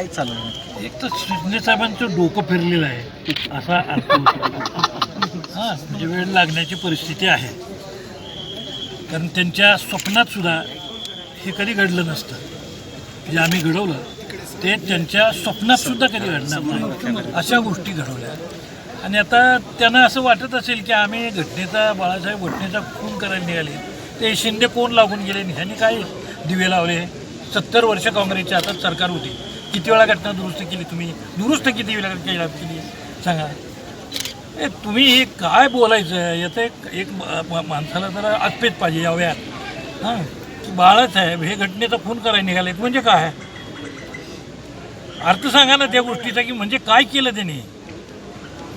एक तर शिंदे साहेबांचं डोकं फिरलेलं आहे. असा अर्थ हां म्हणजे वेळ लागण्याची परिस्थिती आहे. कारण त्यांच्या स्वप्नात सुद्धा हे कधी घडलं नसतं. जे आम्ही घडवलं ते त्यांच्या स्वप्नात सुद्धा कधी घडणार नाही. अशा गोष्टी घडवल्या. आणि आता त्यांना असं वाटत असेल की आम्ही घटनेचा बाळासाहेब घटनेचा खून करायला निघाले. ते शिंदे कोण लागून गेले? आणि ह्यांनी काय दिवे लावले? सत्तर वर्ष काँग्रेसच्या आता सरकार होती. किती वेळा घटना दुरुस्त केली तुम्ही? दुरुस्त किती वेळा केला केली सांगा. ए तुम्ही हे काय बोलायचं? याचं एक एक म- माणसाला जरा आत्पेच पाहिजे या वयात. हां? की बाळासाहेब हे घटनेचा फोन करायला निघालेत. म्हणजे काय? अर्थ सांगा ना त्या गोष्टीचा की म्हणजे काय केलं त्यांनी?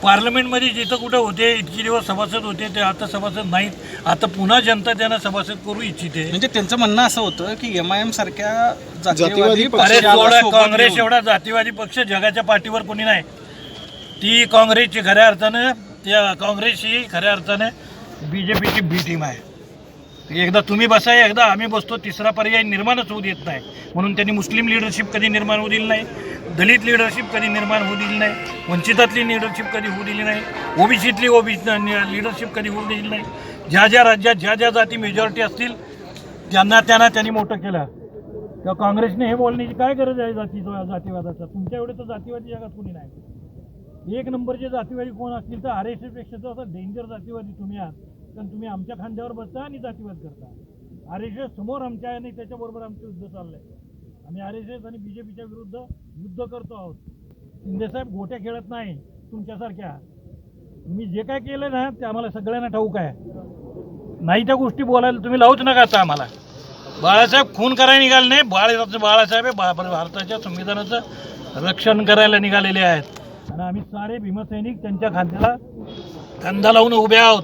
पार्लमेंटमध्ये जिथं कुठं होते इतके दिवस सभासद होते ते आता सभासद नाहीत. आता पुन्हा जनता त्यांना सभासद करू इच्छिते. म्हणजे त्यांचं म्हणणं असं होतं की एम आय एम सारख्या जातीवादी काँग्रेस एवढा जातीवादी पक्ष जगाच्या पाठीवर कोणी नाही. ती काँग्रेसची खऱ्या अर्थानं त्या काँग्रेस ही खऱ्या अर्थानं बी जे पीची बी टीम आहे. एकदा तुम्ही बसा एकदा आम्ही बसतो तिसरा पर्याय निर्माणच होऊ देत नाही. म्हणून त्यांनी मुस्लिम लिडरशिप कधी निर्माण होऊ दिली नाही दलित लिडरशिप कधी निर्माण होऊ दिली नाही वंचितातली लिडरशिप कधी होऊ दिली नाही ओबीसीतली ओबी लिडरशिप कधी होऊ दिली नाही. ज्या ज्या राज्यात ज्या ज्या जाती मेजॉरिटी असतील त्यांना त्यांना त्यांनी मोठं केलं. किंवा काँग्रेसने हे बोलण्याची काय गरज आहे जाती जातीवादाचा? तुमच्या एवढे तर जातीवादी जगात कोणी नाही. एक नंबरचे जातीवादी कोण असतील तर आर एस एसपेक्षा तर असं डेंजर जातीवादी तुम्ही आहात. कारण तुम्ही आमच्या खांद्यावर बसता आणि जातीवाद करता. आर एस एस समोर आमच्या आहे आणि त्याच्याबरोबर आमचं युद्ध चाललंय. आम्ही आर एस एस आणि बी जे पीच्या विरुद्ध युद्ध करतो आहोत. शिंदेसाहेब गोट्या खेळत नाही तुमच्यासारख्या. तुम्ही जे काय केलं ना ते आम्हाला सगळ्यांना ठाऊक आहे. नाही त्या गोष्टी बोलायला तुम्ही लावूच नका आता आम्हाला. बाळासाहेब खून करायला निघाले नाही. बाळ बाळासाहेब हे भारताच्या संविधानाचं रक्षण करायला निघालेले आहेत. आणि आम्ही सारे भीमसैनिक त्यांच्या खांद्याला खांदा लावून उभे आहोत.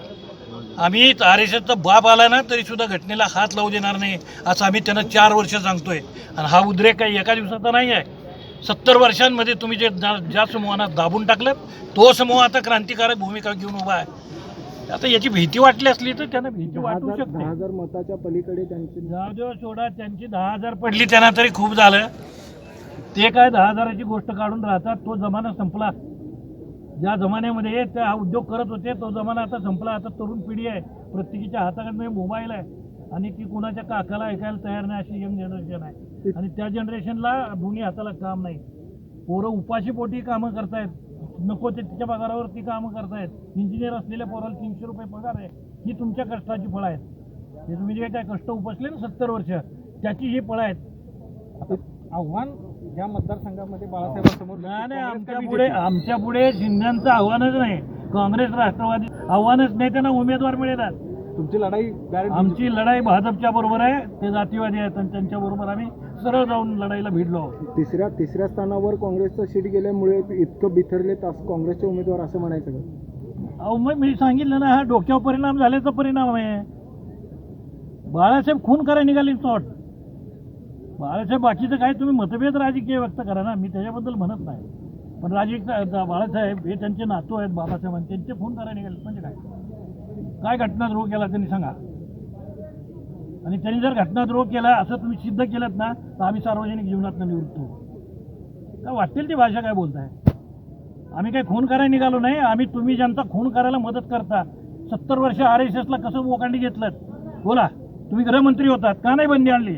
आम्ही आर एस एसचा बाप आला ना तरी सुद्धा घटनेला हात लावू देणार नाही असं आम्ही त्यांना चार वर्ष सांगतोय. आणि हा उद्रेक काही एका दिवसाचा नाही आहे. सत्तर वर्षांमध्ये तुम्ही जे ज्या समूहांना दाबून टाकलं तो समूह आता क्रांतिकारक भूमिका घेऊन उभा आहे. आता याची भीती वाटली असली तर त्यांना भीती वाटू शकते. हजार मताच्या पलीकडे त्यांचे जाऊ देव सोडा त्यांची दहा हजार पडली त्यांना तरी खूप झालं. ते काय दहा हजाराची गोष्ट काढून राहतात तो जमाना संपला. ज्या जमान्यामध्ये ते हा उद्योग करत होते तो जमाना आता संपला. आता तरुण पिढी आहे. प्रत्येकीच्या हाताकडे मोबाईल आहे. आणि ती कुणाच्या काकाला ऐकायला तयार नाही अशी यंग जनरेशन आहे. आणि त्या जनरेशनला दोन्ही हाताला काम नाही. पोरं उपाशी पोटी कामं करतायत. नको ते तिच्या पगारावर ती कामं करतायत. इंजिनियर असलेल्या पोराला तीनशे रुपये पगार आहे. ही तुमच्या कष्टाची फळं आहेत. हे तुम्ही जे काय कष्ट उपसले ना सत्तर वर्ष त्याची ही फळं आहेत. आव्हान या मतदारसंघामध्ये बाळासाहेबांसमोर नाही नाही, आमच्या पुढे आमच्या पुढे शिंद्यांचं आव्हानच नाही. काँग्रेस राष्ट्रवादी आव्हानच नाही त्यांना उमेदवार मिळेल तुमची लढाई आमची लढाई भाजपच्या बरोबर आहे ते जातीवादी आहेत आणि त्यांच्या बरोबर आम्ही सरळ जाऊन लढाईला भिडलो आहोत. तिसऱ्या तिसऱ्या स्थानावर काँग्रेसचं सीट गेल्यामुळे इतकं बिथरले तास काँग्रेसचे उमेदवार असं म्हणायचं का? अहो मग मी सांगितलं ना हा डोक्यावर परिणाम झाल्याचा परिणाम आहे. बाळासाहेब खून करायला निघाली चोट. बाळासाहेब बाकीचं काय तुम्ही मतभेद राजकीय व्यक्त करा ना मी त्याच्याबद्दल म्हणत नाही. पण राजकीय बाळासाहेब हे त्यांचे नातू आहेत बाबासाहेबांचे त्यांचे खून करायला निघाले. म्हणजे काय? काय घटनाद्रोह केला त्यांनी सांगा. आणि त्यांनी जर घटनाद्रोह केला असं तुम्ही सिद्ध केलं ना तर आम्ही सार्वजनिक जीवनात निवृत्त होऊ काय वाटतील ती भाषा काय बोलताय? आम्ही काही खून करायला निघालो नाही आम्ही तुम्ही ज्यांचा खून करायला मदत करता सत्तर वर्ष आर एस एसला कसं ओकांडी घेतलं बोला तुम्ही गृहमंत्री होतात का नाही बंदी आणली?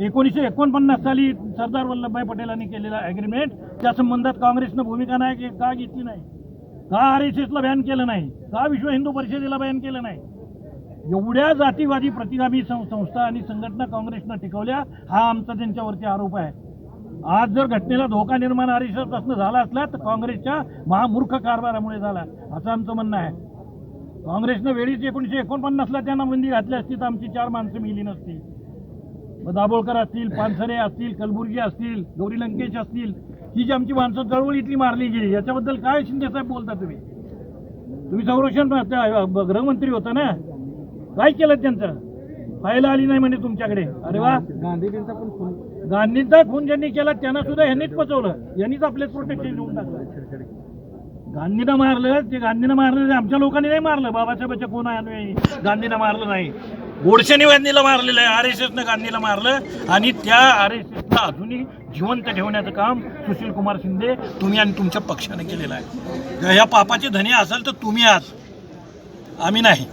एकोणीसशे एकोणपन्नास साली सरदार वल्लभभाई पटेलांनी केलेला ॲग्रीमेंट त्या संबंधात काँग्रेसनं भूमिका नाही की का घेतली नाही? का आर एस एसला बॅन केलं नाही? का विश्व हिंदू परिषदेला बॅन केलं नाही? एवढ्या जातीवादी प्रतिगामी सं- संस्था आणि संघटना काँग्रेसनं टिकवल्या हा आमचा त्यांच्यावरती आरोप आहे. आज जर घटनेला धोका निर्माण आर एस एसपासून झाला असला तर काँग्रेसच्या महामूर्ख कारभारामुळे झाला असं आमचं म्हणणं आहे. काँग्रेसनं वेळीच एकोणीशे एकोणपन्नासला त्यांना बंदी घातली असती तर आमची चार माणसं मिली नसती. मग दाभोळकर असतील पानसरे असतील कलबुर्गी असतील गौरी लंकेश असतील ही जी आमची माणसं चळवळीतली मारली गेली याच्याबद्दल काय शिंदे साहेब बोलता तुम्ही? तुम्ही संरक्षण गृहमंत्री होता ना? काय केलं त्यांचं? पाहायला आली नाही म्हणे तुमच्याकडे. अरे वा. गांधीजींचा पण खून. गांधींचा खून ज्यांनी केला त्यांना सुद्धा ह्यांनीच पचवलं. यांनीच आपले प्रोटेक्शन देऊन टाकलं. गांधीनं मारलं ते गांधीनं मारलं आमच्या लोकांनी नाही मारलं. बाबासाहेबांच्या कोण आहे गांधीनं मारलं नाही. गोडसेने गांधीला मारलेलं आहे आर एस एसनं गांधीला मारलं. आणि त्या आर एस एसला अजूनही जिवंत ठेवण्याचं काम सुशील कुमार शिंदे तुम्ही आणि तुमच्या पक्षाने केलेलं आहे. या पापाचे धनी असाल तर तुम्ही आहात आम्ही नाही.